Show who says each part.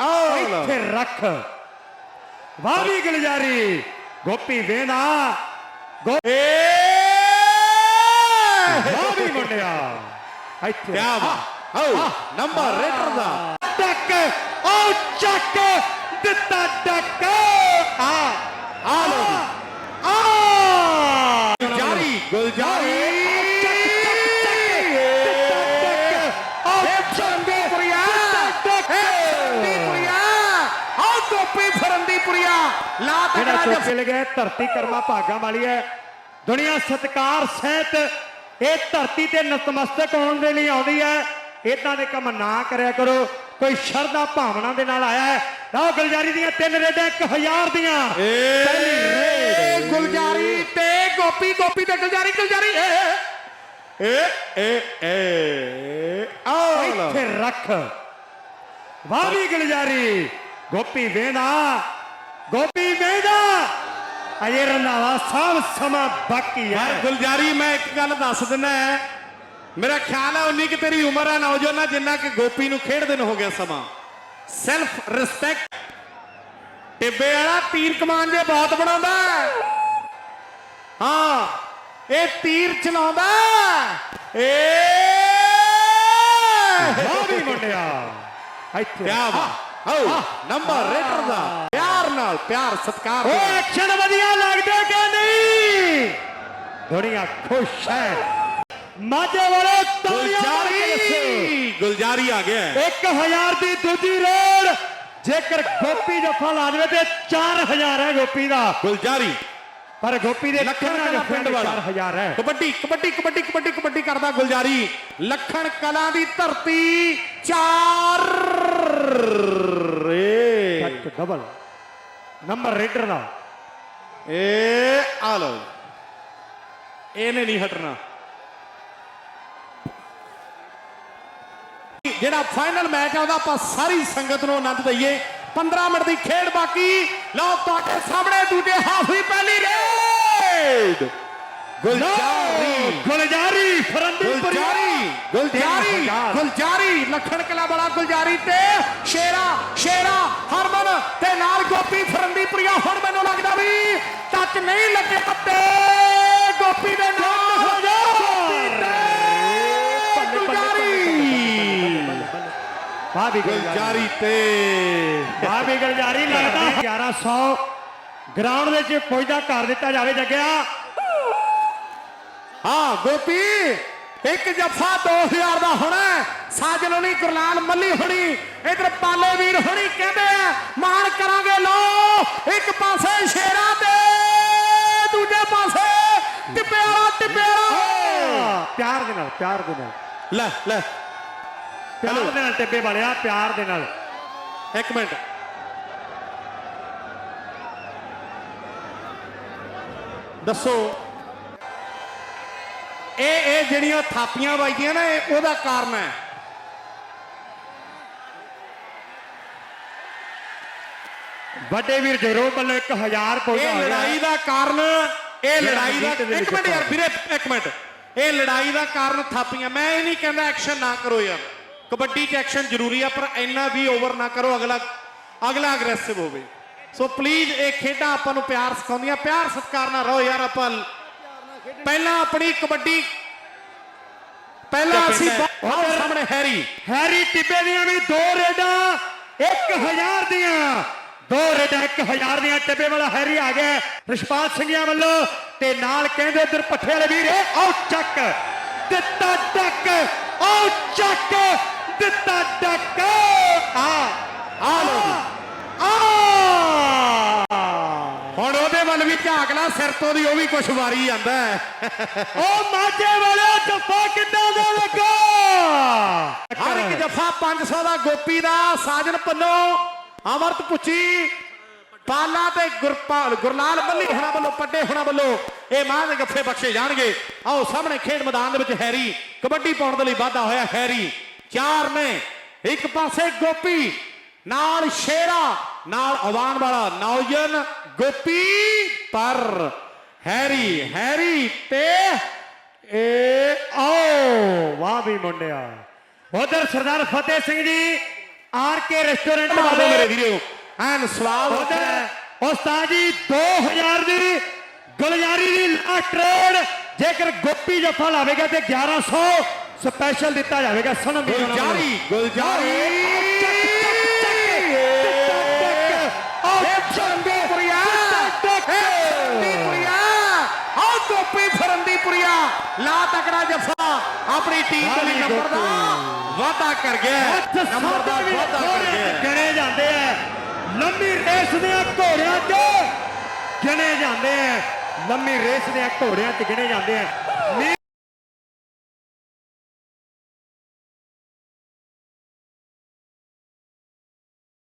Speaker 1: ਆਹ ਲਓ।
Speaker 2: ਇੱਥੇ ਰੱਖ ਵਾਹ ਵੀ ਗਲਜਾਰੀ ਗੋਪੀ ਵੇਂਦਾ ਗੋ
Speaker 1: ਏ
Speaker 2: ਵਾਹ ਵੀ ਮੁੰਡਿਆ ਇੱਥੇ
Speaker 1: ਕਿਆ ਬਾਤ ਆਓ
Speaker 2: ਜਿਹੜਾ ਚੋਕੇ ਲਗਿਆ ਧਰਤੀ ਕਰਮਾ ਭਾਗਾਂ ਵਾਲੀ ਹੈ। ਦੁਨੀਆ ਸਤਕਾਰ ਸਹਿਤ ਇਹ ਧਰਤੀ ਤੇ ਨਤਮਸਤਕ ਹੋਣ ਦੇ ਲਈ ਆਉਂਦੀ ਹੈ। ਇਦਾਂ ਦੇ ਕੰਮ ਨਾ ਕਰਿਆ ਕਰੋ। ਕੋਈ ਸ਼ਰਧਾ ਭਾਵਨਾ ਦੇ ਨਾਲ ਆਇਆ ਹੈ। ਲਓ ਗੁਲਜਾਰੀ ਦੀਆਂ ਤਿੰਨ ਰੇਡਾਂ 1000 ਦੀਆਂ। ਪਹਿਲੀ ਰੇਡ।
Speaker 1: ਗੁਲਜਾਰੀ ਤੇ ਗੋਪੀ ਗੋਪੀ ਤੇ ਗੁਲਜਾਰੀ ਗੁਲਜਾਰੀ। ਏ ਏ ਏ ਏ ਆਹ।
Speaker 2: ਇੱਥੇ ਰੱਖ। ਵਾਹ ਵੀ ਗਲਜਾਰੀ। ਗੋਪੀ ਵੇਂਦਾ। ਗੋਪੀ ਵੇਂਦਾ ਅਜੇ ਰੰਧਾਵਾ ਸਭ ਸਮਾਂ ਬਾਕੀ
Speaker 1: ਯਾਰ
Speaker 2: ਹੈ
Speaker 1: ਗੁਲਜਾਰੀ ਮੈਂ ਇੱਕ ਗੱਲ ਦੱਸ ਦਿੰਦਾ ਹੈ। ਮੇਰਾ ਖਿਆਲ ਹੈ ਉਨੀ ਕਿ ਤੇਰੀ ਉਮਰ ਹੈ ਨੌਜਵਾਨਾ ਜਿੰਨਾ ਕਿ ਗੋਪੀ ਨੂੰ ਖੇਡਦੇ ਨੂੰ ਹੋ ਗਿਆ ਸਮਾਂ। ਸੈਲਫ ਰਿਸਪੈਕਟ ਟਿੱਬੇ ਵਾਲਾ ਤੀਰ ਕਮਾਨ ਜੇ ਬਹੁਤ ਬਣਾਉਂਦਾ ਹੈ। ਹਾਂ ਇਹ ਤੀਰ ਚਲਾਉਂਦਾ। ਏ
Speaker 2: ਵਾਹ ਵੀ ਮੁੰਡਿਆ। ਇੱਥੇ।
Speaker 1: ਕਿਆ ਬਾਤ। ਆਓ ਨੰਬਰ ਰੇਡਰ ਦਾ। ਪਿਆਰ ਨਾਲ ਪਿਆਰ ਸਤਿਕਾਰ
Speaker 2: ਉਹ। ਐਕਸ਼ਨ ਵਧੀਆ ਲੱਗਦਾ ਕਿ ਨਹੀਂ? ਦੁਨੀਆ ਖੁਸ਼ ਹੈ ਮਾਝੇ ਵਾਲੇ ਤਾਲੀਆਂ।
Speaker 1: ਗੁਲਜਾਰੀ ਆ ਗਿਆ ਹੈ।
Speaker 2: 1000 ਦੀ ਦੂਜੀ ਰੇਡ। ਜੇਕਰ ਗੋਪੀ ਜੱਫਾ ਲਾ ਦੇਵੇ ਤੇ 4000 ਹੈ ਗੋਪੀ ਦਾ।
Speaker 1: ਗੁਲਜਾਰੀ।
Speaker 2: ਪਰ ਗੋਪੀ ਦੇ
Speaker 1: ਲੱਖਣ ਕਲਾ ਪਿੰਡ ਵਾਲਾ।
Speaker 2: 4000 ਹੈ।
Speaker 1: ਕਬੱਡੀ ਕਬੱਡੀ ਕਬੱਡੀ ਕਬੱਡੀ ਕਬੱਡੀ ਕਰਦਾ ਗੁਲਜਾਰੀ। ਲੱਖਣ ਕਲਾਂ ਦੀ ਧਰਤੀ ਚਾਰ ਏ
Speaker 2: ਟੱਕ ਡਬਲ ਨੰਬਰ ਰੇਡਰ ਦਾ
Speaker 1: ਏ ਆ ਲਓ ਇਹਨੇ ਨਹੀਂ ਹਟਣਾ ਜਿਹੜਾ ਫਾਈਨਲ ਮੈਚ ਆ ਉਹਦਾ ਆਪਾਂ ਸਾਰੀ ਸੰਗਤ ਨੂੰ ਆਨੰਦ ਦਈਏ 15 ਮਿੰਟ ਦੀ ਖੇਡ ਬਾਕੀ ਲਓ ਤੁਹਾਡੇ ਸਾਹਮਣੇ ਦੂਜੇ ਹਾਫ ਦੀ ਪਹਿਲੀ ਰੇਡ ਗੁਲਜਾਰੀ
Speaker 2: ਗੁਲਜਾਰੀ ਫਰੰਦੀਪੁਰੀ
Speaker 1: ਗੁਲਜਾਰੀ ਗੁਲਜਾਰੀ। ਗੁਲਜਾਰੀ ਲੱਖਣ ਕਲਾ ਵਾਲਾ ਗੁਲਜਾਰੀ ਤੇ ਸ਼ੇਰਾ ਸ਼ੇਰਾ ਹਰਮਨ ਗੋਪੀ ਫਰੰਦੀਪੁਰੀਆ ਹੁਣ ਮੈਨੂੰ ਲੱਗਦਾ ਵੀ ਟੱਚ ਨਹੀਂ ਲੱਗੇ ਪੱਤੇ ਗੋਪੀ ਦੇ ਨਾਲ ਤੇ ਗੁਲਜਾਰੀ
Speaker 2: ਵਾਹ ਵੀ ਗੁਲਜਾਰੀ
Speaker 1: ਤੇ
Speaker 2: ਵਾਹ ਵੀ ਗੁਲਜਾਰੀ ਲੱਗਦਾ 1100 ਗਰਾਊਂਡ ਵਿੱਚ ਪੁੱਜਦਾ ਕਰ ਦਿੱਤਾ ਜਾਵੇ ਜੱਗਿਆ
Speaker 1: ਹਾਂ ਗੋਪੀ ਇੱਕ ਜਫਾ 2000 ਦਾ ਹੋਣਾ। ਸਾਜਨ ਹੋਣੀ ਗੁਰਲਾਲ ਮੱਲੀ ਹੋਣੀ ਇਧਰ ਪਾਲੇ ਵੀਰ ਹੋਣੀ ਕਹਿੰਦੇ ਆ ਮਾਣ ਕਰਾਂਗੇ ਲੋ ਇੱਕ ਪਾਸੇ ਸ਼ੇਰਾ ਤੇ ਦੂਜੇ ਪਾਸੇ ਟਿੱਬੇ ਵਾਲਾ
Speaker 2: ਪਿਆਰ ਦੇ ਨਾਲ ਪਿਆਰ ਦੇ ਨਾਲ।
Speaker 1: ਲੈ ਲੈ।
Speaker 2: ਪਿਆਰ ਦੇ ਨਾਲ ਟਿੱਬੇ ਵਾਲਿਆ ਪਿਆਰ ਦੇ ਨਾਲ।
Speaker 1: ਇੱਕ ਮਿੰਟ। ਦੱਸੋ ਇਹ ਇਹ ਜਿਹੜੀਆਂ ਥਾਪੀਆਂ ਵੱਜਦੀਆਂ ਨਾ ਇਹ ਉਹਦਾ ਕਾਰਨ ਹੈ।
Speaker 2: ਵੱਡੇ ਵੀਰ ਜਗਰੋ ਵੱਲੋਂ 1000 ਪੁੱਜਦਾ
Speaker 1: ਇਹ ਲੜਾਈ ਦਾ ਕਾਰਨ ਇਹ ਲੜਾਈ ਦਾ ਇੱਕ ਮਿੰਟ ਯਾਰ ਵੀਰੇ ਇੱਕ ਮਿੰਟ। ਇਹ ਲੜਾਈ ਦਾ ਕਾਰਨ ਥਾਪੀਆਂ। ਮੈਂ ਇਹ ਨਹੀਂ ਕਹਿੰਦਾ ਐਕਸ਼ਨ ਨਾ ਕਰੋ ਯਾਰ। ਕਬੱਡੀ 'ਚ ਐਕਸ਼ਨ ਜ਼ਰੂਰੀ ਆ ਪਰ ਇੰਨਾ ਵੀ ਓਵਰ ਨਾ ਕਰੋ ਅਗਲਾ ਅਗਲਾ ਅਗਰੈਸਿਵ ਹੋਵੇ। ਸੋ ਪਲੀਜ਼ ਇਹ ਖੇਡਾਂ ਆਪਾਂ ਨੂੰ ਪਿਆਰ ਸਿਖਾਉਂਦੀਆਂ। ਪਿਆਰ ਸਤਿਕਾਰ ਨਾਲ ਰਹੋ ਯਾਰ ਆਪਾਂ। ਪਹਿਲਾਂ ਆਪਣੀ ਕਬੱਡੀ ਪਹਿਲਾਂ ਅਸੀਂ ਬਹੁਤ ਸਾਹਮਣੇ ਹੈਰੀ।
Speaker 2: ਹੈਰੀ ਟਿੱਬੇ ਦੀਆਂ ਵੀ ਦੋ ਰੇਡਾਂ 1000 ਦੀਆਂ। ਦੋ ਰੇਡਾਂ 1000 ਦੀਆਂ। ਟਿੱਬੇ ਵਾਲਾ ਹੈਰੀ ਆ ਗਿਆ ਰਿਸ਼ਪਾਲ ਸਿੰਘਿਆ ਵੱਲੋਂ। ਤੇ ਨਾਲ ਕਹਿੰਦੇ ਉਧਰ ਪੱਠੇ ਵਾਲੇ ਵੀਰ ਆਉ ਚੱਕ। ਦਿੱਤਾ ਟੱਕ ਆਉ ਚੱਕ। ਦਿੱਤਾ ਟੱਕ ਆ ਆ ਲੋ ਆ
Speaker 1: ਉਹਦੇ ਵੱਲ ਵੀ ਝਾਕ ਲਾ ਸਿਰ ਤੋਂ ਦੀ ਉਹ ਵੀ ਕੁਛ ਵਾਰੀ ਜਾਂਦਾ
Speaker 2: ਉਹ ਮਾਝੇ ਵਾਲੇ ਜੱਫਾ ਕਿੱਦਾਂ ਦਾ ਲੱਗਾ?
Speaker 1: ਹਰ ਇੱਕ ਜਫਾ 500 ਦਾ ਗੋਪੀ ਦਾ ਸਾਜਨ ਪੰਨੋ ਅਮਰਤ ਪੁੱਚੀ ਪਾਲਾ ਤੇ ਗੁਰਪਾਲ ਗੁਰਲਾਲ ਮੱਲੀ ਹੁਣਾਂ ਵੱਲੋਂ ਪੱਡੇ ਹੁਣਾਂ ਵੱਲੋਂ ਇਹ ਮਾਂ ਦੇ ਗੱਫੇ ਬਖਸ਼ੇ ਜਾਣਗੇ। ਆਓ ਸਾਹਮਣੇ ਖੇਡ ਮੈਦਾਨ ਦੇ ਵਿੱਚ ਹੈਰੀ ਕਬੱਡੀ ਪਾਉਣ ਦੇ ਲਈ ਵਾਧਾ ਹੋਇਆ ਹੈਰੀ। ਚਾਰ ਨੇ ਇੱਕ ਪਾਸੇ ਗੋਪੀ ਨਾਲ ਸ਼ੇਰਾ ਨਾਲ ਆਵਾਨ ਵਾਲਾ ਨੌਜਨ ਗੋਪੀ। ਪਰ ਹੈਰੀ ਹੈਰੀ ਤੇ
Speaker 2: ਏ ਆਓ ਵਾਹ ਵੀ ਮੁੰਡਿਆ। ਉਧਰ ਸਰਦਾਰ Fateh Singh ji R K restaurant
Speaker 1: ਮਾਰੋ ਮੇਰੇ
Speaker 2: ਵਾਲੇ।
Speaker 1: ਵੀਰੋ। ਐਨ ਹੁੰਦਾ
Speaker 2: ਉਧਰ। ਉਸਤਾਦ ਜੀ 2000 ਦੀ ਗੁਲਜ਼ਾਰੀ ਦੀ ਲਾਸਟ ਰੇਡ ਜੇਕਰ ਗੋਪੀ ਜੱਫਾ ਲਾਵੇਗਾ ਤੇ 1100 ਸਪੈਸ਼ਲ ਦਿੱਤਾ ਜਾਵੇਗਾ ਸਨਮ ਵੱਲੋਂ।
Speaker 1: ਗੁਲਜਾਰੀ ਗੁਲਜਾਰੀ। ਤਕੜਾ ਜੱਫਾ ਆਪਣੀ ਟੀਮ ਦੇ ਲਈ ਨੰਬਰ ਦਾ ਵਾਅਦਾ ਕਰ ਗਿਆ
Speaker 2: ਹੱਥ
Speaker 1: ਨੰਬਰ ਦਾ
Speaker 2: ਸਾਦੇ ਵੀ
Speaker 1: ਵਾਅਦਾ ਕਰ
Speaker 2: ਘੋੜਿਆਂ
Speaker 1: ਗਿਆ
Speaker 2: ਤੇ ਗਿਣੇ ਜਾਂਦੇ ਆ ਲੰਮੀ ਰੇਸ ਦੇ ਘੋੜਿਆਂ 'ਚ ਗਿਣੇ ਜਾਂਦੇ ਆ ਲੰਮੀ ਰੇਸ ਦੇ ਘੋੜਿਆਂ 'ਚ ਗਿਣੇ ਜਾਂਦੇ ਆ ਨੀ-